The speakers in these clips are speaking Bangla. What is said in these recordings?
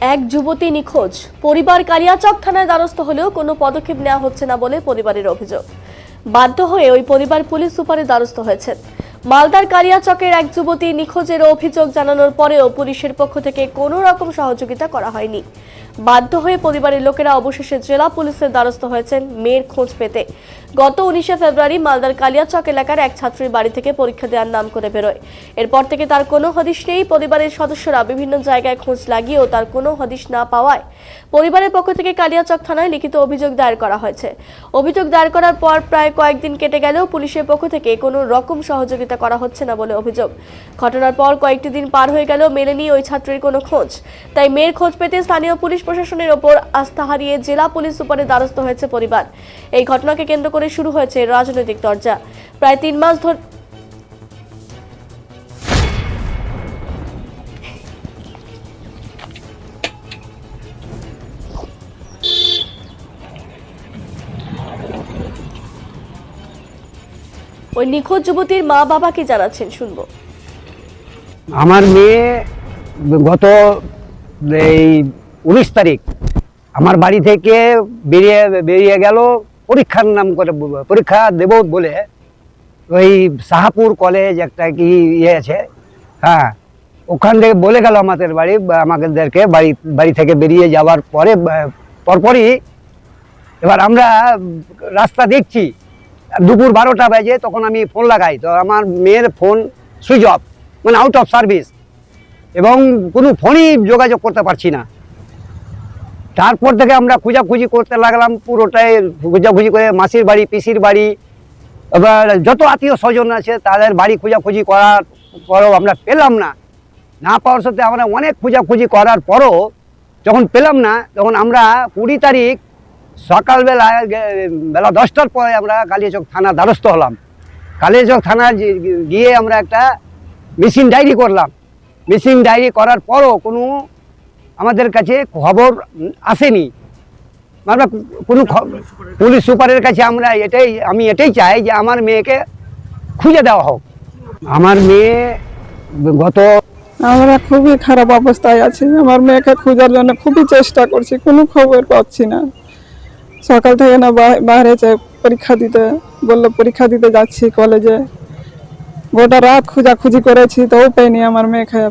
এক যুবতী নিখোঁজ। পরিবার কালিয়াচক থানায় দ্বারস্থ হলেও কোনো পদক্ষেপ নেওয়া হচ্ছে না বলে পরিবারের অভিযোগ। বাধ্য হয়ে ওই পরিবার পুলিশ সুপারে দ্বারস্থ হয়েছেন মালদার কালিয়াচকের এক যুবতী নিখোঁজের অভিযোগ জানানোর পরেও পুলিশের পক্ষ থেকে কোনো রকম সহযোগিতা করা হয়নি। বাধ্য হয়ে পরিবারের লোকেরা অবশেষে জেলা পুলিশের দ্বারস্থ হয়েছেন মেয়ের খোঁজ পেতে। গত উনিশে ফেব্রুয়ারি মালদার কালিয়াচক এলাকার এক ছাত্রীর বাড়ি থেকে পরীক্ষা দেওয়ার নাম করে বেরোয়। এরপর থেকে তার কোনো হদিশ নেই। পরিবারের সদস্যরা বিভিন্ন জায়গায় খোঁজ লাগিয়েও তার কোনো হদিশ না পাওয়ায় পরিবারের পক্ষ থেকে কালিয়াচক থানায় লিখিত অভিযোগ দায়ের করা হয়েছে। অভিযোগ দায়ের করার পর প্রায় কয়েকদিন কেটে গেলেও পুলিশের পক্ষ থেকে কোনো রকম সহযোগিতা করা হচ্ছে না বলে অভিযোগ। ঘটনার পর কয়েকটি দিন পার হয়ে গেলেও মেলেনি ওই ছাত্রীর কোনো খোঁজ। তাই মেয়ের খোঁজ পেতে স্থানীয় পুলিশ প্রশাসনের ওপর আস্থা হারিয়ে জেলা পুলিশ সুপারের দ্বারস্থ হয়েছে পরিবার। এই ঘটনাকে কেন্দ্র করে শুরু হয়েছে রাজনৈতিক চর্চা। প্রায় তিন মাস ধরে ওই নিখোঁজ যুবতীর মা বাবা কি জানাচ্ছেন, শুনব। আমার মেয়ে গত এই উনিশ তারিখ আমার বাড়ি থেকে বেরিয়ে বেরিয়ে গেল পরীক্ষার নাম করে পরীক্ষা দেব বলে ওই শাহাপুর কলেজ একটা কি ইয়ে আছে হ্যাঁ ওখান থেকে বলে গেল আমাদের বাড়ি আমাদেরকে বাড়ি বাড়ি থেকে বেরিয়ে যাওয়ার পরে পরপরই এবার আমরা রাস্তা দেখছি, দুপুর বারোটা বাজে তখন আমি ফোন লাগাই, তো আমার মেয়ের ফোন সুইচ অফ মানে আউট অফ সার্ভিস এবং কোনো ফোনই যোগাযোগ করতে পারছি না। তারপর থেকে আমরা খোঁজাখুঁজি করতে লাগলাম, পুরোটাই খোঁজাখুঁজি করে মাসির বাড়ি, পিসির বাড়ি, এবার যত আত্মীয় স্বজন আছে তাদের বাড়ি খোঁজাখুঁজি করার পরও আমরা পেলাম না। না পাওয়ার সাথে আমরা অনেক খোঁজাখুঁজি করার পরও যখন পেলাম না, তখন আমরা কুড়ি তারিখ সকালবেলা বেলা দশটার পরে আমরা কালিয়াচক থানা দ্বারস্থ হলাম। কালিয়াচক থানা গিয়ে আমরা একটা মিসিং ডায়েরি করলাম। মিসিং ডায়েরি করার পরও কোনো আমাদের কাছে খবর আসেনি। আমরা কোনো পুলিশ সুপারের কাছে আমরা এটাই, আমি এটাই চাই যে আমার মেয়েকে খুঁজে দেওয়া হোক। আমার মেয়ে গত আমরা খুবই খারাপ অবস্থায় আছি। আমার মেয়েকে খোঁজার জন্য খুবই চেষ্টা করছি, কোনো খবর পাচ্ছি না। সকাল থেকে না বাইরে পরীক্ষা দিতে বলল, পরীক্ষা দিতে যাচ্ছি কলেজে। গোটা রাত খোঁজাখুঁজি করেছি তবু পাইনি আমার মেয়েকে।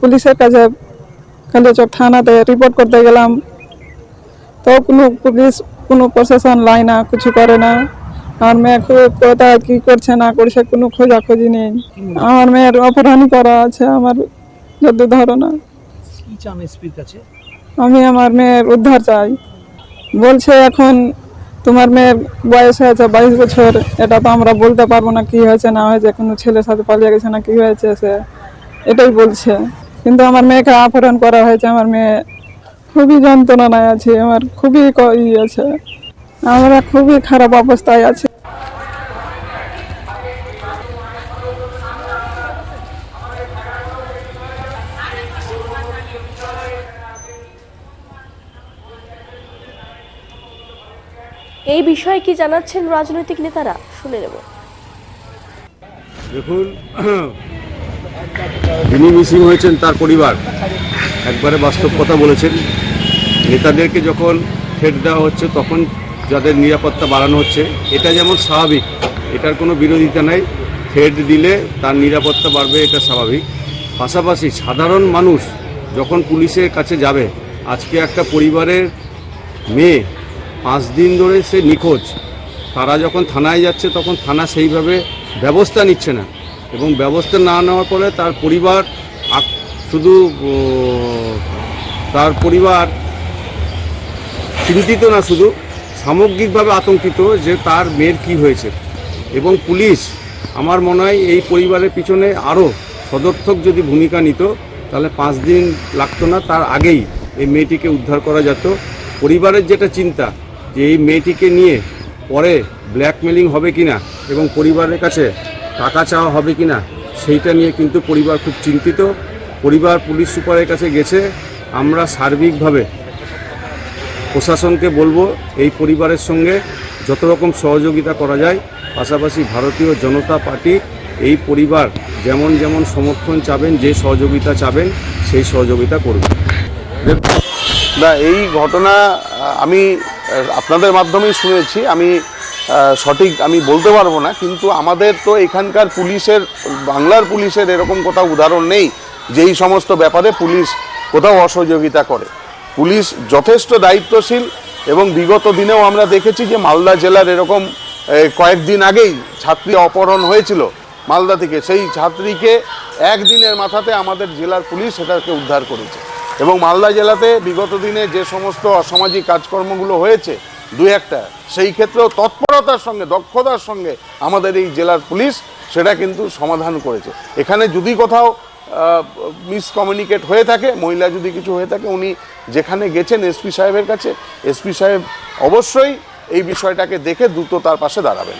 পুলিশের কাছে কালিয়াচক থানাতে রিপোর্ট করতে গেলাম তো কোনো পুলিশ কোনো প্রশাসন লাই না কিছু করে না। আমার মেয়ে খুব কোথায় কি করছে না করছে কোনো খোঁজাখুঁজি নেই। আমার মেয়ের অপহরণ করা আছে আমার যদি এসপির কাছে? আমি আমার মেয়ের উদ্ধার চাই। বলছে এখন তোমার মেয়ের বয়স হয়েছে বাইশ বছর এটা তো আমরা বলতে পারব না কি হয়েছে না হয়েছে কোনো ছেলের সাথে পালিয়ে গেছে না কি হয়েছে সে এটাই বলছে। কিন্তু আমার মেয়েকে অপহরণ করা হয়েছে আমার মেয়ে খুবই যন্ত্রণায় আছে আমার খুবই ক- ই আছে আমরা খুবই খারাপ অবস্থায় আছে। এই বিষয়ে কি জানাচ্ছেন রাজনৈতিক নেতারা? শুনে নেব। দেখুন যিনি মিসিং হয়েছেন তার পরিবার একবারে বাস্তব কথা বলেছেন। নেতাদেরকে যখন থ্রেট দেওয়া হচ্ছে, তখন যাদের নিরাপত্তা বাড়ানো হচ্ছে, এটা যেমন স্বাভাবিক, এটার কোনো বিরোধিতা নাই। থ্রেট দিলে তার নিরাপত্তা বাড়বে, এটা স্বাভাবিক। পাশাপাশি সাধারণ মানুষ যখন পুলিশের কাছে যাবে, আজকে একটা পরিবারের মেয়ে পাঁচ দিন ধরে সে নিখোঁজ, তারা যখন থানায় যাচ্ছে, তখন থানা সেইভাবে ব্যবস্থা নিচ্ছে না। এবং ব্যবস্থা না নেওয়ার ফলে তার পরিবার শুধু তার পরিবার চিন্তিত না, শুধু সামগ্রিকভাবে আতঙ্কিত যে তার মেয়ের কি হয়েছে। এবং পুলিশ, আমার মনে হয় এই পরিবারের পিছনে আরও সদর্থক যদি ভূমিকা নিত, তাহলে পাঁচ দিন লাগতো না, তার আগেই এই মেয়েটিকে উদ্ধার করা যেত। পরিবারের যেটা চিন্তা, যে এই মেয়েটিকে নিয়ে পরে ব্ল্যাকমেলিং হবে কিনা, এবং পরিবারের কাছে টাকা চাওয়া হবে কিনা, সেইটা নিয়ে কিন্তু পরিবার খুব চিন্তিত। পরিবার পুলিশ সুপারের কাছে গেছে। আমরা সার্বিকভাবে প্রশাসনকে বলব, এই পরিবারের সঙ্গে যত রকম সহযোগিতা করা যায়, পাশাপাশি ভারতীয় জনতা পার্টি এই পরিবার যেমন যেমন সমর্থন চাবেন, যে সহযোগিতা চাবেন, সেই সহযোগিতা করবে। না, এই ঘটনা, আমি আপনাদের মাধ্যমেই শুনেছি। আমি সঠিক আমি বলতে পারব না, কিন্তু আমাদের তো এখানকার পুলিশের, বাংলার পুলিশের এরকম কোথাও উদাহরণ নেই, যেই সমস্ত ব্যাপারে পুলিশ কোথাও অসহযোগিতা করে। পুলিশ যথেষ্ট দায়িত্বশীল এবং বিগত দিনেও আমরা দেখেছি যে মালদা জেলার এরকম কয়েকদিন আগেই ছাত্রী অপহরণ হয়েছিল মালদা থেকে। সেই ছাত্রীকে একদিনের মাথাতে আমাদের জেলার পুলিশ সেটাকে উদ্ধার করেছে। এবং মালদা জেলাতে বিগত দিনে যে সমস্ত অসামাজিক কাজকর্মগুলো হয়েছে দু একটা। সেই ক্ষেত্রেও তৎপরতার সঙ্গে, দক্ষতার সঙ্গে আমাদের এই জেলার পুলিশ সেটা কিন্তু সমাধান করেছে। এখানে যদি কোথাও মিসকমিউনিকেট হয়ে থাকে, মহিলা যদি কিছু হয়ে থাকে, উনি যেখানে গেছেন এসপি সাহেবের কাছে, এসপি সাহেব অবশ্যই এই বিষয়টাকে দেখে দ্রুত তার পাশে দাঁড়াবেন।